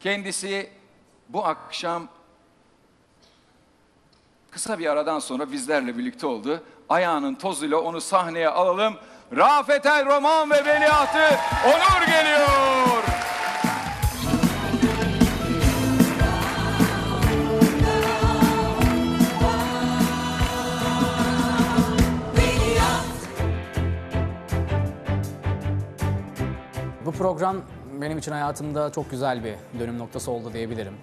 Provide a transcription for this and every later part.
Kendisi bu akşam kısa bir aradan sonra bizlerle birlikte oldu. Ayağının tozuyla onu sahneye alalım. Rafet El Roman ve Veliahtı Onur geliyor. Bu program benim için hayatımda çok güzel bir dönüm noktası oldu diyebilirim.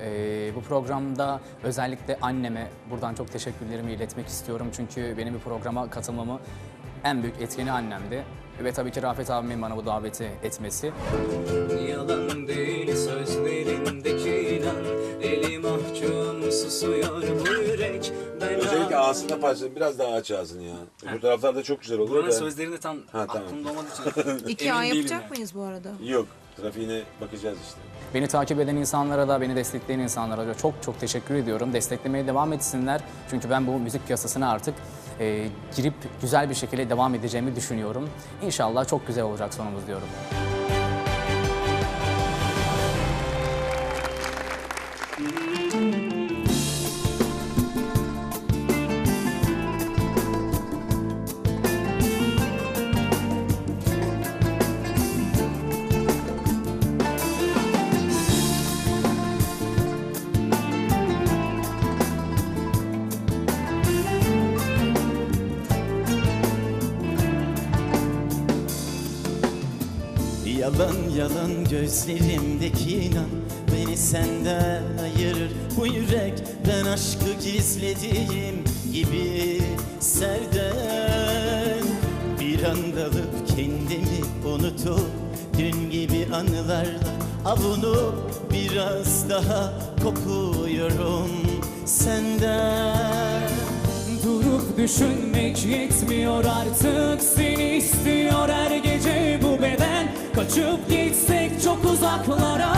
Ee, bu programda özellikle anneme buradan çok teşekkürlerimi iletmek istiyorum. Çünkü benim bir programa katılmamı en büyük etkeni annemdi. Ve tabii ki Rafet abimin bana bu daveti etmesi. Yalan değil sözlerindeki inan Eli mahkum susuyor bu yürek Özellikle ağzında parçalı biraz daha aç ağzını ya. Bu taraflarda çok güzel oluyor Buranın da. sözlerini tam Ha, tamam. aklımda olmadığı için İki emin ay değilim yapacak yani. mıyız bu arada? Yok. Trafiğine bakacağız işte. Beni takip eden insanlara da, beni destekleyen insanlara da çok çok teşekkür ediyorum. Desteklemeye devam etsinler. Çünkü ben bu müzik piyasasına artık e, girip güzel bir şekilde devam edeceğimi düşünüyorum. İnşallah çok güzel olacak sonumuz diyorum. Yalan yalan gözlerimdeki inan Beni senden ayırır. Bu yürek Ben aşkı gizlediğim gibi serden. Bir anda alıp kendimi unutup Dün gibi anılarla avunup Biraz daha kopuyorum senden. Durup düşünmek yetmiyor artık. Seni istiyor her gece Kaçıp gitsek çok uzaklara.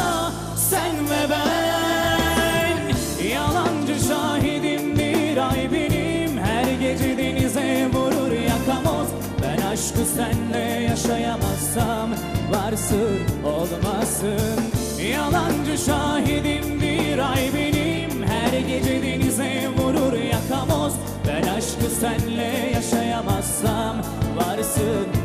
Sen ve ben Yalancı şahidim bir ay benim. Her gece denize vurur yakamoz Ben aşkı senle yaşayamazsam Varsın olmasın. Yalancı şahidim bir ay benim. Her gece denize vurur yakamoz Ben aşkı senle yaşayamazsam Varsın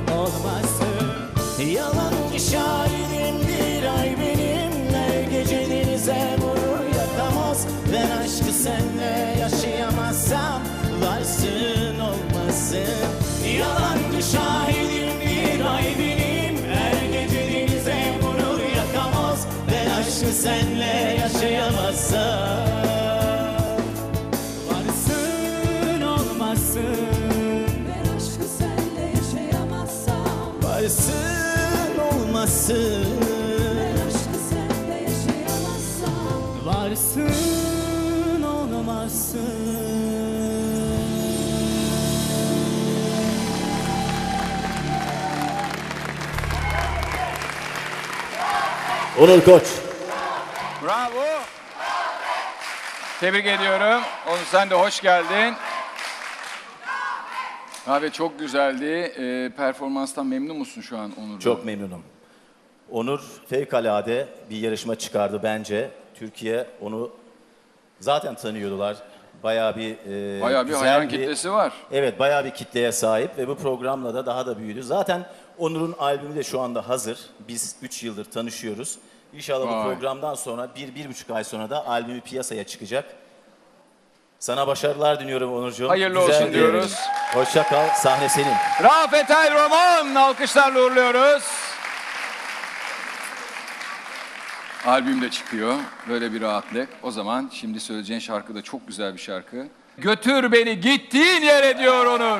senle yaşayamazsam Varsın olmasın. Yalancı şahidim bir ay benim. Her gece denize vurur yakamoz Ben aşkı senle yaşayamazsam Varsın olmasın. Ben aşkı senle yaşayamazsam Varsın olmasın. Varsın Onur Koç. Bravo. Tebrik ediyorum. Onur sen de hoş geldin. Abi çok güzeldi. Ee, performanstan memnun musun şu an Onur? Çok memnunum. Onur fevkalade bir yarışma çıkardı bence. Türkiye onu zaten tanıyordular. Bayağı bir e, Bayağı bir güzel hayran kitlesi var. Evet, bayağı bir kitleye sahip ve bu programla da daha da büyüdü. Zaten Onur'un albümü de şu anda hazır. Biz 3 yıldır tanışıyoruz. İnşallah Vay. bu programdan sonra bir, bir buçuk ay sonra da albümü piyasaya çıkacak. Sana başarılar diliyorum Onurcuğum. Hayırlı Güzel olsun bir- diyoruz. Hoşça kal, sahne senin. Rafet El Roman alkışlarla uğurluyoruz. Albüm de çıkıyor. Böyle bir rahatlık. O zaman şimdi söyleyeceğin şarkı da çok güzel bir şarkı. Götür beni gittiğin yere diyor Onur.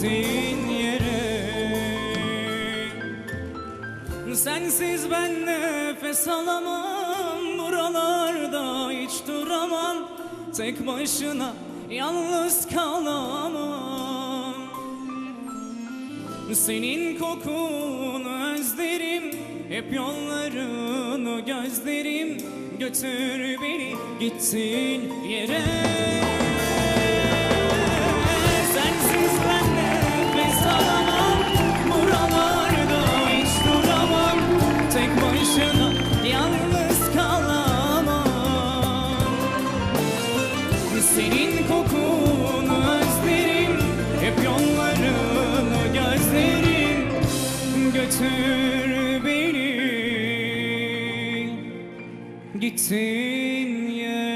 gitsin yere Sensiz ben nefes alamam. Buralarda hiç duramam. Tek başına yalnız kalamam. Senin kokunu özlerim. Hep yollarını gözlerim. Götür beni gitsin yere 今夜